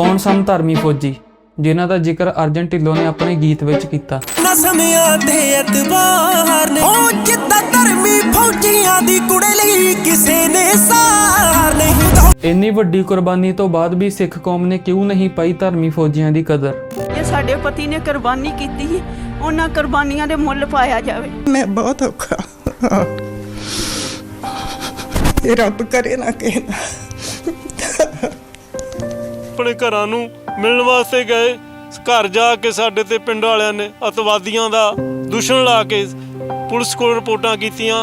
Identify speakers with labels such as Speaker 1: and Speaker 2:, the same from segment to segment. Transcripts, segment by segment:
Speaker 1: ਕੌਣ ਸਨ ਧਰਮੀ ਫੌਜੀ ਜਿਨ੍ਹਾਂ ਦਾ ਜ਼ਿਕਰ ਅਰਜਨ ਢਿੱਲੋਂ ਨੇ ਆਪਣੇ ਗੀਤ ਵਿੱਚ ਕੀਤਾ?
Speaker 2: ਨਾ ਸਮਿਆਂ ਤੇ ਐਤਬਾਰ ਨੇ। ਉਹ ਜਿੱਦਾਂ ਧਰਮੀ ਫੌਜੀਆਂ ਦੀ ਕੁੜੇ ਲਈ ਕਿਸੇ ਨੇ ਸਾਰ ਨਹੀਂ ਹੁੰਦਾ।
Speaker 1: ਇੰਨੀ ਵੱਡੀ ਕੁਰਬਾਨੀ ਤੋਂ ਬਾਅਦ ਵੀ ਸਿੱਖ ਕੌਮ ਨੇ ਕਿਉਂ ਨਹੀਂ ਪਾਈ ਧਰਮੀ ਫੌਜੀਆਂ ਦੀ ਕਦਰ?
Speaker 3: ਇਹ ਸਾਡੇ ਪਤੀ ਨੇ ਕੁਰਬਾਨੀ ਕੀਤੀ ਸੀ ਉਹਨਾਂ ਕੁਰਬਾਨੀਆਂ ਦੇ ਮੁੱਲ ਪਾਇਆ ਜਾਵੇ।
Speaker 2: ਮੈਂ ਬਹੁਤ ਔਖਾ। ਇਹ ਰੱਬ ਕਰੇ ਨਾ ਕਹਿਣਾ
Speaker 4: ਆਪਣੇ ਘਰਾਂ ਨੂੰ ਮਿਲਣ ਵਾਸਤੇ ਗਏ। ਘਰ ਜਾ ਕੇ ਸਾਡੇ ਤੇ ਪਿੰਡ ਵਾਲਿਆਂ ਨੇ ਅਤਵਾਦੀਆਂ ਦਾ ਦੁਸ਼ਮਣ ਲਾ ਕੇ ਪੁਲਿਸ ਕੋਲ ਰਿਪੋਰਟਾਂ ਕੀਤੀਆਂ।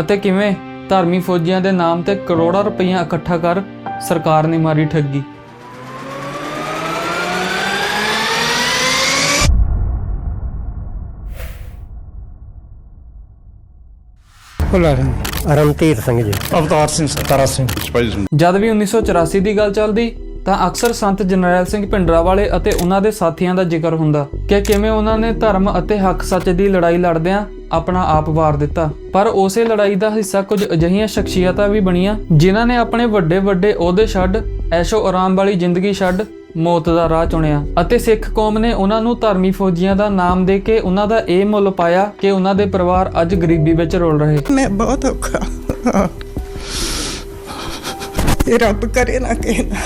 Speaker 1: ਅਤੇ ਕਿਵੇਂ? ਧਰਮੀ ਫੌਜੀਆਂ ਦੇ ਨਾਮ ਤੇ ਕਰੋੜਾਂ ਰੁਪਈਆ ਇਕੱਠਾ ਕਰ ਸਰਕਾਰ ਨੇ ਮਾਰੀ ਠੱਗੀ।
Speaker 5: ਭੁੱਲਾ
Speaker 6: ਰਣਧੀਰ ਸਿੰਘ ਜੀ।
Speaker 5: ਅਵਤਾਰ ਸਿੰਘ ਸਤਾਰਾ ਸਿੰਘ।
Speaker 1: ਜਦ ਵੀ 1984 ਦੀ ਗੱਲ ਚੱਲਦੀ ਤਾਂ ਅਕਸਰ ਸੰਤ ਜਰਨੈਲ ਸਿੰਘ ਭਿੰਡਰਾਵਾਲੇ ਅਤੇ ਉਹਨਾਂ ਦੇ ਸਾਥੀਆਂ ਦਾ ਜ਼ਿਕਰ ਹੁੰਦਾ ਕਿ ਕਿਵੇਂ ਉਹਨਾਂ ਨੇ ਧਰਮ ਅਤੇ ਹੱਕ ਸੱਚ ਦੀ ਲੜਾਈ ਲੜਦਿਆਂ ਆਪਣਾ ਆਪ ਵਾਰ ਦਿੱਤਾ। ਪਰ ਉਸੇ ਲੜਾਈ ਦਾ ਹਿੱਸਾ ਕੁਝ ਅਜਿਹੀਆਂ ਸ਼ਖਸੀਅਤਾਂ ਵੀ ਬਣੀਆਂ ਜਿਨ੍ਹਾਂ ਨੇ ਆਪਣੇ ਵੱਡੇ ਵੱਡੇ ਅਹੁਦੇ ਛੱਡ, ਐਸ਼ੋ ਆਰਾਮ ਵਾਲੀ ਜ਼ਿੰਦਗੀ ਛੱਡ, ਮੌਤ ਦਾ ਰਾਹ ਚੁਣਿਆ ਅਤੇ ਸਿੱਖ ਕੌਮ ਨੇ ਉਹਨਾਂ ਨੂੰ ਧਰਮੀ ਫੌਜੀਆਂ ਦਾ ਨਾਮ ਦੇ ਕੇ ਉਹਨਾਂ ਦਾ ਇਹ ਮੁੱਲ ਪਾਇਆ ਕਿ ਉਹਨਾਂ ਦੇ ਪਰਿਵਾਰ ਅੱਜ ਗਰੀਬੀ ਵਿੱਚ ਰੁਲ ਰਹੇ।
Speaker 2: ਮੈਂ ਬਹੁਤ ਔਖਾ ਇਹ ਰੱਬ ਕਰੇ ਨਾ ਕਹਿਣਾ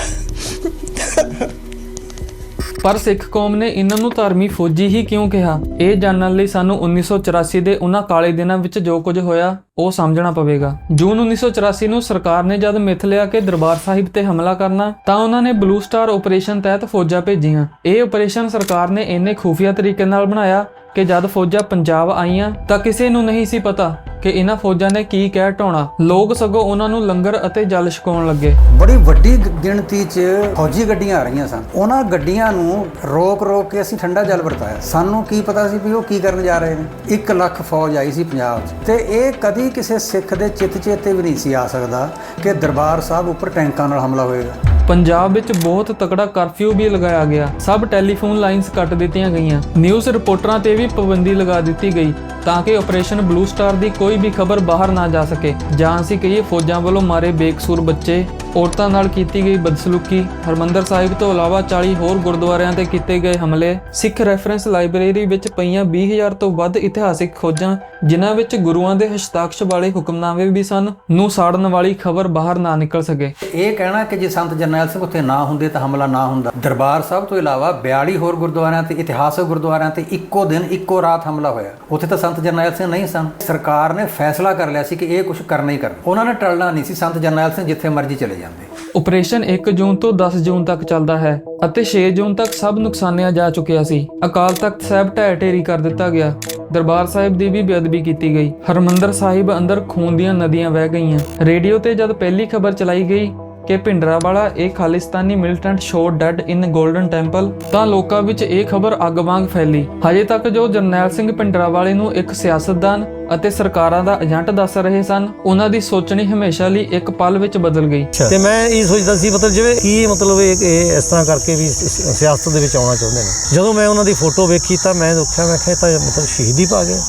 Speaker 1: ਪਰ ਸਿੱਖ ਕੌਮ ਨੇ ਇਹਨਾਂ ਨੂੰ ਧਰਮੀ ਫੌਜੀ ਹੀ ਕਿਉਂ ਕਿਹਾ? ਇਹ ਜਾਣਨ ਲਈ ਸਾਨੂੰ 1984 ਦੇ ਉਹਨਾਂ ਕਾਲੇ ਦਿਨਾਂ ਵਿੱਚ ਜੋ ਕੁਝ ਹੋਇਆ, ਉਹ ਸਮਝਣਾ ਪਵੇਗਾ। ਜੂਨ 1984 ਨੂੰ ਸਰਕਾਰ ਨੇ ਜਦ ਮਿੱਥ ਲਿਆ ਕਿ ਦਰਬਾਰ ਸਾਹਿਬ ਤੇ ਹਮਲਾ ਕਰਨਾ, ਤਾਂ ਉਹਨਾਂ ਨੇ ਬਲੂ ਸਟਾਰ ਆਪਰੇਸ਼ਨ ਤਹਿਤ ਫੌਜਾਂ ਭੇਜੀਆਂ। ਇਹ ਆਪਰੇਸ਼ਨ ਸਰਕਾਰ ਨੇ ਇੰਨੇ ਖੂਫੀਆ ਤਰੀਕੇ ਨਾਲ ਬਣਾਇਆ ਕਿ ਜਦ ਫੌਜਾਂ ਪੰਜਾਬ ਆਈਆਂ ਤਾਂ ਕਿਸੇ ਨੂੰ ਨਹੀਂ ਸੀ ਪਤਾ ਕਿ ਇਹਨਾਂ ਫੌਜਾਂ ਨੇ ਕੀ ਕਹਿ ਢਾਉਣਾ ਲੋਕ ਸਗੋਂ ਉਹਨਾਂ ਨੂੰ ਲੰਗਰ ਅਤੇ ਜਲ ਛਕਾਉਣ ਲੱਗੇ।
Speaker 6: ਬੜੀ ਵੱਡੀ ਗਿਣਤੀ 'ਚ ਫੌਜੀ ਗੱਡੀਆਂ ਆ ਰਹੀਆਂ ਸਨ। ਉਹਨਾਂ ਗੱਡੀਆਂ ਨੂੰ ਰੋਕ ਰੋਕ ਕੇ ਅਸੀਂ ਠੰਡਾ ਜਲ ਵਰਤਾਇਆ। ਸਾਨੂੰ ਕੀ ਪਤਾ ਸੀ ਵੀ ਉਹ ਕੀ ਕਰਨ ਜਾ ਰਹੇ ਨੇ? 1 ਲੱਖ ਫੌਜ ਆਈ ਸੀ ਪੰਜਾਬ 'ਚ। ਤੇ ਇਹ ਕਦੀ ਕਿਸੇ ਸਿੱਖ ਦੇ ਚਿੱਤ ਚੇਤੇ ਵੀ ਨਹੀਂ ਸੀ ਆ ਸਕਦਾ ਕਿ ਦਰਬਾਰ ਸਾਹਿਬ ਉੱਪਰ ਟੈਂਕਾਂ ਨਾਲ ਹਮਲਾ ਹੋਏਗਾ।
Speaker 1: ਪੰਜਾਬ ਵਿੱਚ ਬਹੁਤ ਤਕੜਾ ਕਰਫਿਊ ਵੀ ਲਗਾਇਆ ਗਿਆ। ਸਭ ਟੈਲੀਫੋਨ ਲਾਈਨਸ ਕੱਟ ਦਿੱਤੀਆਂ ਗਈਆਂ। ਨਿਊਜ਼ ਰਿਪੋਰਟਰਾਂ ਤੇ ਵੀ ਪਾਬੰਦੀ ਲਗਾ ਦਿੱਤੀ ਗਈ। ਤਾਂ ਕਿ ਆਪਰੇਸ਼ਨ ਬਲੂ ਸਟਾਰ ਦੀ ਕੋਈ ਵੀ ਖਬਰ ਬਾਹਰ ਨਾ ਜਾ ਸਕੇ। ਜਾਂ ਅਸੀਂ ਕਹੀਏ ਫੌਜਾਂ ਵੱਲੋਂ ਮਾਰੇ ਬੇਕਸੂਰ ਬੱਚੇ। ਔਰਤਾਂ ਨਾਲ ਕੀਤੀ ਗਈ ਬਦਸਲੂਕੀ। ਹਰਮੰਦਰ ਸਾਹਿਬ ਤੋਂ ਇਲਾਵਾ 40 ਹੋਰ ਗੁਰਦੁਆਰਿਆਂ ਤੇ ਕੀਤੇ ਗਏ ਹਮਲੇ। ਸਿੱਖ ਰੈਫਰੈਂਸ ਲਾਇਬ੍ਰੇਰੀ ਵਿੱਚ ਪਈਆਂ 20000 ਤੋਂ ਵੱਧ ਇਤਿਹਾਸਿਕ ਖੋਜਾਂ, ਜਿਨ੍ਹਾਂ ਵਿੱਚ ਗੁਰੂਆਂ ਦੇ ਹਸਤਾਖਸ਼ ਵਾਲੇ ਹੁਕਮਨਾਮੇ ਵੀ ਸਨ। ਨੂੰ ਸਾੜਨ ਵਾਲੀ ਖਬਰ ਬਾਹਰ ਨਾ ਨਿਕਲ ਸਕੇ।
Speaker 6: ਇਹ ਕਹਿਣਾ ਕਿ ਜੇ ਸੰਤ ਜਰਨੈਲ ਸਿੰਘ ਉੱਥੇ ਨਾ ਹੁੰਦੇ ਤਾਂ ਹਮਲਾ ਨਾ ਹੁੰਦਾ। ਦਰਬਾਰ ਸਾਹਿਬ ਤੋਂ ਇਲਾਵਾ 42 ਹੋਰ ਗੁਰਦੁਆਰਿਆਂ ਤੇ, ਇਤਿਹਾਸਕ ਗੁਰਦੁਆਰਿਆਂ ਤੇ ਇੱਕੋ ਦਿਨ, ਇੱਕੋ ਰਾਤ ਹਮਲਾ ਹੋਇਆ। ਉੱਥੇ ਤਾਂ ਸੰਤ ਜਰਨੈਲ ਸਿੰਘ ਨਹੀਂ ਸਨ। ਸਰਕਾਰ ਨੇ ਫੈਸਲਾ ਕਰ ਲਿਆ ਸੀ ਕਿ ਇਹ ਕੁਝ ਕਰਨਾ ਹੀ ਕਰਨਾ। ਉਹਨਾਂ ਨੇ ਟਲਣਾ ਨਹੀਂ ਸੀ। ਸੰਤ ਜਰਨੈਲ ਸਿੰਘ ਜਿੱਥੇ ਮਰਜ਼ੀ ਚਲੇ ਜਾਂਦੇ।
Speaker 1: ਆਪਰੇਸ਼ਨ 1 ਜੂਨ ਤੋਂ 10 ਜੂਨ ਤੱਕ ਚੱਲਦਾ ਹੈ ਅਤੇ 6 ਜੂਨ ਤੱਕ ਸਭ ਨੁਕਸਾਨਿਆ ਜਾ ਚੁੱਕਿਆ ਸੀ। ਅਕਾਲ ਤਖਤ ਸਾਹਿਬ ਢਹਿ ਢੇਰੀ ਕਰ ਦਿੱਤਾ ਗਿਆ। ਦਰਬਾਰ ਸਾਹਿਬ ਦੀ ਵੀ ਬੇਅਦਬੀ ਕੀਤੀ ਗਈ। ਹਰਮੰਦਰ ਸਾਹਿਬ ਅੰਦਰ ਖੂਨ ਦੀਆਂ ਨਦੀਆਂ ਵਹਿ ਗਈਆਂ। ਰੇਡੀਓ ਤੇ ਜਦ ਪਹਿਲੀ ਖਬਰ ਚਲਾਈ ਗਈ ਕਿ ਭਿੰਡਰਾਵਾਲਾ ਇਹ Khalistani militant shot dead in Golden Temple, ਤਾਂ ਲੋਕਾਂ ਵਿੱਚ ਇਹ ਖਬਰ ਅੱਗ ਵਾਂਗ ਫੈਲੀ। ਹਜੇ ਤੱਕ ਜੋ ਜਰਨੈਲ ਸਿੰਘ ਭਿੰਡਰਾਵਾਲੇ ਨੂੰ ਇੱਕ ਸਿਆਸਤਦਾਨ ਅਤੇ ਸਰਕਾਰਾਂ ਦਾ ਏਜੰਟ ਦੱਸ ਰਹੇ ਸਨ, ਉਹਨਾਂ ਦੀ ਸੋਚਣੀ ਹਮੇਸ਼ਾ ਲਈ ਇੱਕ ਪਲ ਵਿੱਚ ਬਦਲ ਗਈ।
Speaker 7: ਤੇ ਮੈਂ ਇਹ ਸੋਚਦਾ ਸੀ, ਮਤਲਬ ਜਿਵੇਂ ਕੀ ਮਤਲਬ ਇਹ ਇਸ ਤਰ੍ਹਾਂ ਕਰਕੇ ਵੀ ਸਿਆਸਤ ਦੇ ਵਿੱਚ ਆਉਣਾ ਚਾਹੁੰਦੇ ਨੇ। ਜਦੋਂ ਮੈਂ ਉਹਨਾਂ ਦੀ ਫੋਟੋ ਵੇਖੀ ਤਾਂ ਮੈਂ ਦੇਖਿਆ, ਮੈਂ ਕਿਹਾ ਤਾਂ ਮਤਲਬ ਸ਼ਹੀਦੀ ਪਾ ਗਏ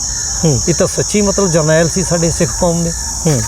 Speaker 7: ਇਹ ਤਾਂ ਸੱਚੀ ਮਤਲਬ ਜਰਨੈਲ ਸੀ ਸਾਡੇ ਸਿੱਖ ਕੌਮ ਦੇ।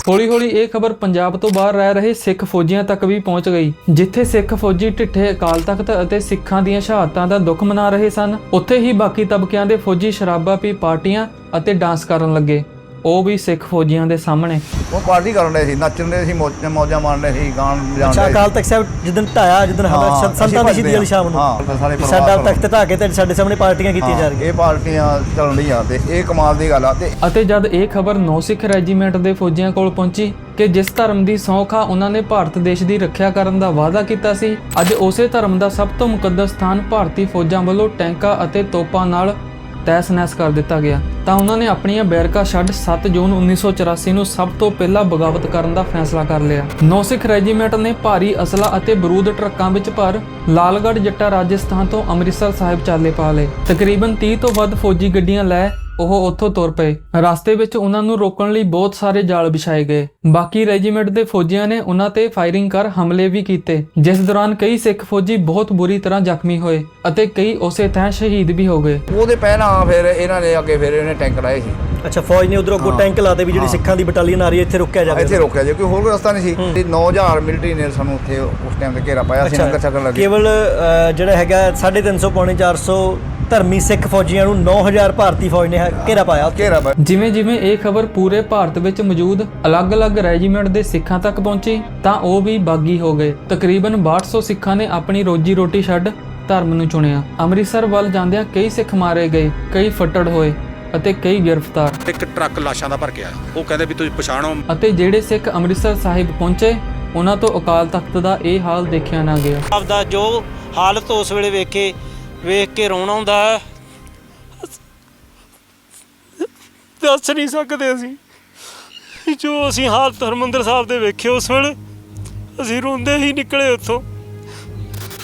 Speaker 1: ਹੌਲੀ-ਹੌਲੀ ਇਹ ਖਬਰ ਪੰਜਾਬ ਤੋਂ ਬਾਹਰ ਰਹਿ ਰਹੇ ਸਿੱਖ ਫੌਜੀਆਂ ਤੱਕ ਵੀ ਪਹੁੰਚ ਗਈ ਜਿੱਥੇ ਸਿੱਖ ਫੌਜੀ ਢਿੱਠੇ ਅਕਾਲ ਤਖਤ ਅਤੇ ਸਿੱਖਾਂ ਦੀਆਂ ਸ਼ਹਾਦਤਾਂ ਦਾ ਦੁੱਖ ਮਨਾ ਰਹੇ ਸਨ। ਉੱਥੇ ਹੀ ਬਾਕੀ ਤਬਕਿਆਂ ਦੇ ਫੌਜੀ ਸ਼ਰਾਬਾਂ ਪੀ ਪਾਰਟੀਆਂ ਅਤੇ ਡਾਂਸ ਕਰਨ ਲੱਗੇ। ਉਹ ਵੀ ਸਿੱਖ ਫੌਜੀਆਂ ਦੇ ਸਾਹਮਣੇ।
Speaker 8: ਉਹ ਪਾਰਟੀ ਕਰਨ ਰਹੇ ਸੀ ਨੱਚਣ ਰਹੇ ਸੀ ਮੌਜ- ਮੌਜਾਂ ਮਾਰਨ ਰਹੇ ਸੀ ਗਾਣ ਵਜਾਉਣ
Speaker 7: ਅੱਛਾ
Speaker 8: ਰਹੇ
Speaker 7: ਅਕਾਲ ਤਖਤ ਸਾਹਿਬ ਜਿੱਦਣ ਢਾਇਆ ਜਿੱਦਣ
Speaker 8: ਹਾਂ, ਅਸੀਂ
Speaker 7: ਸੰਤਾਂ ਦੀ ਸ਼ਹੀਦੀ ਵਾਲੀ ਸ਼ਾਮ ਨੂੰ।
Speaker 8: ਹਾਂ, ਸਾਰੇ ਪਰਿਵਾਰ
Speaker 7: ਸਾਡਾ
Speaker 8: ਵੱਲੋਂ।
Speaker 7: ਤਖਤ ਢਾ ਕੇ ਤੇ ਸਾਡੇ ਸਾਹਮਣੇ ਪਾਰਟੀਆਂ ਕੀਤੀਆਂ ਜਾ ਰਹੀਆਂ
Speaker 8: ਇਹ ਪਾਰਟੀਆਂ ਚੱਲਣ ਰਹੀਆਂ ਤੇ ਇਹ ਕਮਾਲ ਦੀ ਗੱਲ ਆ ਤੇ
Speaker 1: ਅਤੇ ਜਦ ਇਹ ਖਬਰ ਨੌ ਸਿੱਖ ਰੈਜੀਮੈਂਟ ਦੇ ਫੌਜੀਆਂ ਕੋਲ ਪਹੁੰਚੀ ਕਿ ਜਿਸ ਧਰਮ ਦੀ ਸੌਖਾ ਉਹਨਾਂ ਨੇ ਭਾਰਤ ਦੇਸ਼ ਦੀ ਰੱਖਿਆ ਕਰਨ ਦਾ ਵਾਅਦਾ ਕੀਤਾ ਸੀ ਅੱਜ ਉਸੇ ਧਰਮ ਦਾ ਸਭ ਤੋਂ ਮੁਕੱਦਸ ਸਥਾਨ ਭਾਰਤੀ ਫੌਜਾਂ ਵੱਲੋਂ ਟੈਂਕਾਂ ਅਤੇ ਤੋਪਾਂ ਨਾਲ ਤੈਸ ਨਹਿਸ ਕਰ ਦਿੱਤਾ ਗਿਆ। ਤਾਂ ਉਹਨਾਂ ਨੇ ਆਪਣੀਆਂ ਬੈਰਕਾਂ ਛੱਡ 7 ਜੂਨ 1984 ਨੂੰ ਸਭ ਤੋਂ ਪਹਿਲਾਂ ਬਗਾਵਤ ਕਰਨ ਦਾ ਫੈਸਲਾ ਕਰ ਲਿਆ। ਨੌ ਸਿੱਖ ਰੈਜੀਮੈਂਟ ਨੇ ਭਾਰੀ ਅਸਲਾ ਅਤੇ ਬਰੂਦ ਟਰੱਕਾਂ ਵਿੱਚ ਭਰ ਲਾਲਗੜ੍ਹ ਜੱਟਾ ਰਾਜਸਥਾਨ ਤੋਂ ਅੰਮ੍ਰਿਤਸਰ ਸਾਹਿਬ ਚਾਲੇ ਪਾ ਲਏ। ਤਕਰੀਬਨ 30 ਤੋਂ ਵੱਧ ਫੌਜੀ ਗੱਡੀਆਂ ਲੈ ਉਹ ਉੱਥੋਂ ਤੁਰ ਪਏ। ਰਸਤੇ ਵਿੱਚ ਉਹਨਾਂ ਨੂੰ ਰੋਕਣ ਲਈ ਬਹੁਤ ਸਾਰੇ ਜਾਲ ਵਿਛਾਏ ਗਏ। ਬਾਕੀ ਰੈਜੀਮੈਂਟ ਦੇ ਫੌਜੀਆਂ ਨੇ ਉਹਨਾਂ ਤੇ ਫਾਇਰਿੰਗ ਕਰ ਹਮਲੇ ਵੀ ਕੀਤੇ ਜਿਸ ਦੌਰਾਨ ਕਈ ਸਿੱਖ ਫੌਜੀ ਬਹੁਤ ਬੁਰੀ ਤਰ੍ਹਾਂ ਜ਼ਖਮੀ ਹੋਏ ਅਤੇ ਕਈ ਉਸੇ ਤਰ੍ਹਾਂ ਸ਼ਹੀਦ ਵੀ ਹੋ ਗਏ।
Speaker 8: ਉਹਦੇ ਪਹਿਲਾਂ ਫਿਰ ਇਹਨਾਂ ਨੇ ਅੱਗੇ ਫਿਰ ਇਹਨੇ ਟੈਂਕ ਲਾਏ ਸੀ।
Speaker 9: ਅੱਛਾ ਫੌਜ ਨੇ ਉਧਰੋਂ ਅੱਗੋਂ ਟੈਂਕ ਲਾਤੇ ਵੀ ਜਿਹੜੀ ਸਿੱਖਾਂ ਦੀ ਬਟਾਲੀਅਨ ਆ ਰਹੀ ਹੈ ਇੱਥੇ ਰੁਕਿਆ ਜਾਵੇ।
Speaker 8: ਇੱਥੇ ਰੋਕਿਆ ਜੇ ਕੋਈ ਹੋਰ ਰਸਤਾ ਨਹੀਂ ਸੀ। ਤੇ 9000 ਮਿਲਟਰੀ ਨੇ ਸਾਨੂੰ ਉੱਥੇ ਉਸ ਟਾਈਮ ਤੇ ਘੇਰਾ ਪਾਇਆ ਸੀ ਲੰਗਰ ਛਕਣ ਲੱਗੇ।
Speaker 9: ਕੇਵਲ ਜਿਹੜਾ ਹੈਗਾ 350 ਪੌਣੇ 400 ਧਰਮੀ ਸਿੱਖ ਫੌਜੀਆਂ ਨੂੰ 9000 ਭਾਰਤੀ ਫੌਜ ਨੇ ਘੇਰਾ ਪਾਇਆ।
Speaker 8: ਘੇਰਾ ਪਾਇਆ।
Speaker 1: ਜਿਵੇਂ ਜਿਵੇਂ ਇਹ ਖਬਰ ਪੂਰੇ ਭਾਰਤ ਵਿੱਚ ਮੌਜੂਦ ਅਲੱਗ-ਅਲੱਗ ਰੈਜੀਮੈਂਟ ਦੇ ਸਿੱਖਾਂ ਤੱਕ ਪਹੁੰਚੀ ਤਾਂ ਉਹ ਵੀ ਬਾਗੀ ਹੋ ਗਏ। ਤਕਰੀਬਨ 6200 ਸਿੱਖਾਂ ਨੇ ਆਪਣੀ ਰੋਜੀ ਰੋਟੀ ਛੱਡ ਧਰਮ ਨੂੰ ਚੁਣਿਆ। ਅੰਮ੍ਰਿਤਸਰ ਵੱਲ ਜਾਂਦਿਆਂ ਕਈ ਸਿੱਖ ਮਾਰੇ ਗਏ ਕਈ ਫੱਟੜ ਹੋਏ ਅਤੇ ਕਈ ਗ੍ਰਿਫਤਾਰ।
Speaker 10: ਇੱਕ ਟਰੱਕ ਲਾਸ਼ਾਂ ਦਾ ਭਰ ਗਿਆ ਉਹ ਕਹਿੰਦੇ ਵੀ ਤੁਸੀਂ ਪਛਾਣੋ।
Speaker 1: ਅਤੇ ਜਿਹੜੇ ਸਿੱਖ ਅੰਮ੍ਰਿਤਸਰ ਸਾਹਿਬ ਪਹੁੰਚੇ ਉਹਨਾਂ ਤੋਂ ਅਕਾਲ ਤਖਤ ਦਾ ਇਹ ਹਾਲ ਦੇਖਿਆ ਨਾ ਗਿਆ।
Speaker 4: ਆਪਦਾ ਜੋ ਹਾਲਤ ਉਸ ਵੇਲੇ ਵੇਖੇ ਵੇਖ ਕੇ ਰੋਣਾ ਆਉਂਦਾ ਹੈ। ਦੱਸ ਨਹੀਂ ਸਕਦੇ ਅਸੀਂ। ਜੋ ਅਸੀਂ ਹਾਲਤ ਹਰਮੰਦਰ ਸਾਹਿਬ ਦੇ ਵੇਖੇ ਉਸ ਵੇਲੇ ਅਸੀਂ ਰੋਂਦੇ ਹੀ ਨਿਕਲੇ ਉੱਥੋਂ।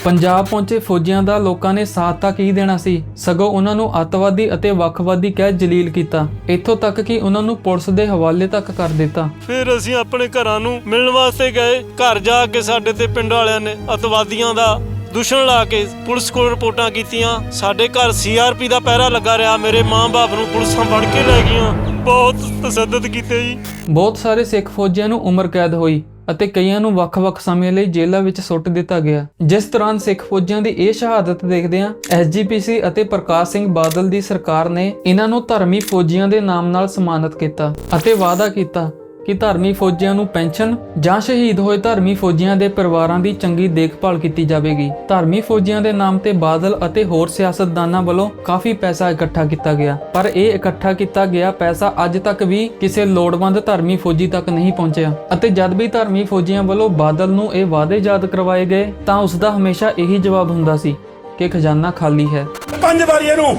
Speaker 1: ਪੰਜਾਬ ਪਹੁੰਚੇ ਫੌਜੀਆਂ ਦਾ ਲੋਕਾਂ ਨੇ ਸਾਥ ਤਾਂ ਕੀ ਦੇਣਾ ਸੀ? ਸਗੋਂ ਉਹਨਾਂ ਨੂੰ ਅੱਤਵਾਦੀ ਅਤੇ ਵੱਖਵਾਦੀ ਕਹਿ ਜਲੀਲ ਕੀਤਾ। ਇੱਥੋਂ ਤੱਕ ਕਿ ਉਹਨਾਂ ਨੂੰ ਪੁਲਿਸ ਦੇ ਹਵਾਲੇ ਤੱਕ ਕਰ ਦਿੱਤਾ।
Speaker 4: ਫਿਰ ਅਸੀਂ ਆਪਣੇ ਘਰਾਂ ਨੂੰ ਮਿਲਣ ਵਾਸਤੇ ਗਏ। ਘਰ ਜਾ ਕੇ ਸਾਡੇ ਤੇ ਪਿੰਡ ਵਾਲਿਆਂ ਨੇ ਅਤਵਾਦੀਆਂ ਦਾ ਦੁਸ਼ਣ ਲਾ ਕੇ ਪੁਲਿਸ ਕੋਲ ਰਿਪੋਰਟਾਂ ਕੀਤੀਆਂ। ਸਾਡੇ ਘਰ ਸੀਆਰਪੀ ਦਾ ਪਹਿਰਾ ਲੱਗਾ ਰਿਹਾ। ਮੇਰੇ ਮਾਂ-ਬਾਪ ਨੂੰ ਪੁਲਿਸਾਂ ਫੜ ਕੇ ਲੈ ਗਈਆਂ। ਬਹੁਤ ਤਸੱਦਦ ਕੀਤੇ ਜੀ।
Speaker 1: ਬਹੁਤ ਸਾਰੇ ਸਿੱਖ ਫੌਜੀਆਂ ਨੂੰ ਉਮਰ ਕੈਦ ਹੋਈ ਅਤੇ ਕਈਆਂ ਨੂੰ ਵੱਖ-ਵੱਖ ਸਮੇਂ ਲਈ ਜੇਲ੍ਹਾਂ ਵਿੱਚ ਸੁੱਟ ਦਿੱਤਾ ਗਿਆ। ਜਿਸ ਦੌਰਾਨ ਸਿੱਖ ਫੌਜੀਆਂ ਦੀ ਇਹ ਸ਼ਹਾਦਤ ਦੇਖਦਿਆਂ ਐਸਜੀਪੀਸੀ ਅਤੇ ਪ੍ਰਕਾਸ਼ ਸਿੰਘ ਬਾਦਲ ਦੀ ਸਰਕਾਰ ਨੇ ਇਹਨਾਂ ਨੂੰ ਧਰਮੀ ਫੌਜੀਆਂ ਦੇ ਨਾਮ ਨਾਲ ਸਨਮਾਨਿਤ ਕੀਤਾ ਅਤੇ ਵਾਅਦਾ ਕੀਤਾ ਕਿ ਧਰਮੀ ਫੌਜੀਆਂ ਨੂੰ ਪੈਨਸ਼ਨ ਜਾਂ ਸ਼ਹੀਦ ਹੋਏ ਧਰਮੀ ਫੌਜੀਆਂ ਦੇ ਪਰਿਵਾਰਾਂ ਦੀ ਚੰਗੀ ਦੇਖਭਾਲ ਕੀਤੀ ਜਾਵੇਗੀ। ਧਰਮੀ ਫੌਜੀਆਂ ਦੇ ਨਾਮ ਤੇ ਬਾਦਲ ਅਤੇ ਹੋਰ ਸਿਆਸਤਦਾਨਾਂ ਵੱਲੋਂ ਕਾਫੀ ਪੈਸਾ ਇਕੱਠਾ ਕੀਤਾ ਗਿਆ। ਪਰ ਇਹ ਇਕੱਠਾ ਕੀਤਾ ਗਿਆ ਪੈਸਾ ਅੱਜ ਤੱਕ ਵੀ ਕਿਸੇ ਲੋੜਵੰਦ ਧਰਮੀ ਫੌਜੀ ਤੱਕ ਨਹੀਂ ਪਹੁੰਚਿਆ। ਅਤੇ ਜਦ ਵੀ ਧਰਮੀ ਫੌਜੀਆਂ ਵੱਲੋਂ ਬਾਦਲ ਨੂੰ ਇਹ ਵਾਅਦੇ ਯਾਦ ਕਰਵਾਏ ਗਏ, ਤਾਂ ਉਸ ਦਾ ਹਮੇਸ਼ਾ ਇਹੀ ਜਵਾਬ ਹੁੰਦਾ ਸੀ ਕਿ ਖਜ਼ਾਨਾ ਖਾਲੀ ਹੈ।
Speaker 5: ਪੰਜ ਵਾਰੀ ਇਹਨੂੰ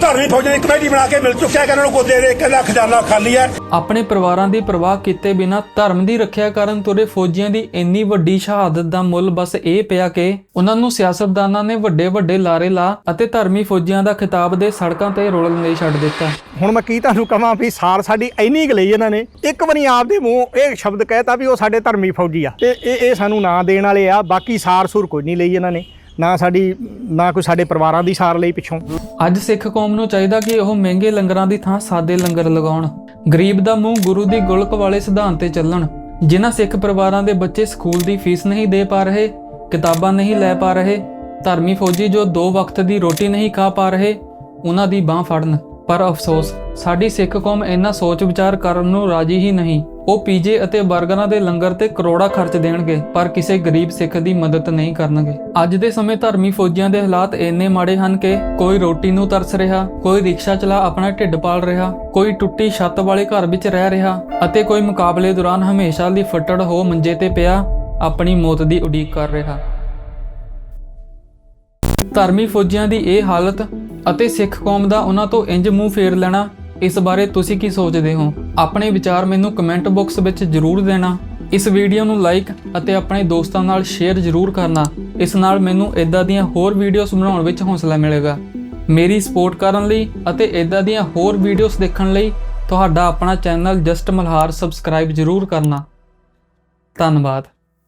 Speaker 5: ਧਾਰਮਿਕ ਫੌਜਾਂ ਦੀ ਕਮੇਟੀ ਬਣਾ ਕੇ ਮਿਲ ਚੁੱਕਿਆ ਕਿ ਇਹਨਾਂ ਨੂੰ ਗੋਦੇ ਦੇ ਇੱਕ ਲੱਖ ਖਜ਼ਾਨਾ ਖਾਲੀ ਹੈ।
Speaker 1: ਆਪਣੇ ਪਰਿਵਾਰਾਂ ਦੀ ਪਰਵਾਹ ਕੀਤੇ ਬਿਨਾਂ ਧਰਮ ਦੀ ਰੱਖਿਆ ਕਰਨ ਤੁਰੇ ਫੌਜੀਆਂ ਦੀ ਇੰਨੀ ਵੱਡੀ ਸ਼ਹਾਦਤ ਦਾ ਮੁੱਲ ਬਸ ਇਹ ਪਿਆ ਕਿ ਉਹਨਾਂ ਨੂੰ ਸਿਆਸਤਦਾਨਾਂ ਨੇ ਵੱਡੇ ਵੱਡੇ ਲਾਰੇ ਲਾ ਅਤੇ ਧਰਮੀ ਫੌਜੀਆਂ ਦਾ ਖਿਤਾਬ ਦੇ ਸੜਕਾਂ ਤੇ ਰੋਲਣ ਲਈ ਛੱਡ ਦਿੱਤਾ।
Speaker 5: ਹੁਣ ਮੈਂ ਕੀ ਤੁਹਾਨੂੰ ਕਹਾਂ ਵੀ ਸਾਰ ਸਾਡੀ ਇੰਨੀ ਕੁ ਲਈ ਇਹਨਾਂ ਨੇ ਇੱਕ ਵਾਰੀ ਆਪ ਦੇ ਮੂੰਹ ਇਹ ਸ਼ਬਦ ਕਹਿਤਾ ਵੀ ਉਹ ਸਾਡੇ ਧਰਮੀ ਫੌਜੀ ਆ। ਤੇ ਇਹ ਇਹ ਸਾਨੂੰ ਨਾਂ ਦੇਣ ਵਾਲੇ ਆ ਬਾਕੀ ਸਾਰ ਸੂਰ ਕੋਈ ਨਹੀਂ ਲਈ ਇਹਨਾਂ ਨੇ। ਨਾ ਸਾਡੀ, ਨਾ ਕੋਈ ਸਾਡੇ ਪਰਿਵਾਰਾਂ ਦੀ ਸਾਰ ਲਈ ਪਿੱਛੋਂ।
Speaker 1: ਅੱਜ ਸਿੱਖ ਕੌਮ ਨੂੰ ਚਾਹੀਦਾ ਕਿ ਉਹ ਮਹਿੰਗੇ ਲੰਗਰਾਂ ਦੀ ਥਾਂ ਸਾਦੇ ਲੰਗਰ ਲਗਾਉਣ। ਗਰੀਬ ਦਾ ਮੂੰਹ ਗੁਰੂ ਦੀ ਗੁਲਕ ਵਾਲੇ ਸਿਧਾਂਤ ਤੇ ਚੱਲਣ। ਜਿਨ੍ਹਾਂ ਸਿੱਖ ਪਰਿਵਾਰਾਂ ਦੇ ਬੱਚੇ ਸਕੂਲ ਦੀ ਫੀਸ ਨਹੀਂ ਦੇ ਪਾ ਰਹੇ, ਕਿਤਾਬਾਂ ਨਹੀਂ ਲੈ ਪਾ ਰਹੇ, ਧਰਮੀ ਫੌਜੀ ਜੋ ਦੋ ਵਕਤ ਦੀ ਰੋਟੀ ਨਹੀਂ ਖਾ ਪਾ ਰਹੇ, ਉਹਨਾਂ ਦੀ ਬਾਹ ਫੜਨ। ਪਰ ਅਫਸੋਸ, ਸਾਡੀ ਸਿੱਖ ਕੌਮ ਇੰਨਾ ਸੋਚ ਵਿਚਾਰ ਕਰਨ ਨੂੰ ਰਾਜੀ ਹੀ ਨਹੀਂ। ਉਹ ਪੀਜੇ ਅਤੇ ਬਰਗਰਾਂ ਦੇ ਲੰਗਰ ਤੇ ਕਰੋੜਾ ਖਰਚ ਦੇਣਗੇ, ਪਰ ਕਿਸੇ ਗਰੀਬ ਸਿੱਖ ਦੀ ਮਦਦ ਨਹੀਂ ਕਰਨਗੇ। ਅੱਜ ਦੇ ਸਮੇਂ ਧਰਮੀ ਫੌਜੀਆਂ ਦੇ ਹਾਲਾਤ ਇੰਨੇ ਮਾੜੇ ਹਨ ਕਿ ਕੋਈ ਰੋਟੀ ਨੂੰ ਤਰਸ ਰਿਹਾ, ਕੋਈ ਰਿਕਸ਼ਾ ਚਲਾ ਆਪਣਾ ਢਿੱਡ ਪਾਲ ਰਿਹਾ, ਕੋਈ ਟੁੱਟੀ ਛੱਤ ਵਾਲੇ ਘਰ ਵਿੱਚ ਰਹਿ ਰਿਹਾ ਅਤੇ ਕੋਈ ਮੁਕਾਬਲੇ ਦੌਰਾਨ ਹਮੇਸ਼ਾ ਲਈ ਫੱਟੜ ਹੋ ਮੰਜੇ ਤੇ ਪਿਆ ਆਪਣੀ ਮੌਤ ਦੀ ਉਡੀਕ ਕਰ ਰਿਹਾ। ਧਰਮੀ ਫੌਜੀਆਂ ਦੀ ਇਹ ਹਾਲਤ ਅਤੇ ਸਿੱਖ ਕੌਮ ਦਾ ਉਹਨਾਂ ਤੋਂ ਇੰਜ ਮੂੰਹ ਫੇਰ ਲੈਣਾ ਇਸ ਬਾਰੇ ਤੁਸੀਂ ਕੀ ਸੋਚਦੇ ਹੋ? ਆਪਣੇ ਵਿਚਾਰ ਮੈਨੂੰ ਕਮੈਂਟ ਬਾਕਸ ਵਿੱਚ ਜ਼ਰੂਰ ਦੇਣਾ। ਇਸ ਵੀਡੀਓ ਨੂੰ ਲਾਈਕ ਅਤੇ ਆਪਣੇ ਦੋਸਤਾਂ ਨਾਲ ਸ਼ੇਅਰ ਜ਼ਰੂਰ ਕਰਨਾ। ਇਸ ਨਾਲ ਮੈਨੂੰ ਇਦਾਂ ਦੀਆਂ ਹੋਰ ਵੀਡੀਓਜ਼ ਬਣਾਉਣ ਵਿੱਚ ਹੌਸਲਾ ਮਿਲੇਗਾ। ਮੇਰੀ ਸਪੋਰਟ ਕਰਨ ਲਈ ਅਤੇ ਇਦਾਂ ਦੀਆਂ ਹੋਰ ਵੀਡੀਓਜ਼ ਦੇਖਣ ਲਈ ਤੁਹਾਡਾ ਆਪਣਾ ਚੈਨਲ ਜਸਟ ਮਲਹਾਰ ਸਬਸਕ੍ਰਾਈਬ ਜ਼ਰੂਰ ਕਰਨਾ। ਧੰਨਵਾਦ।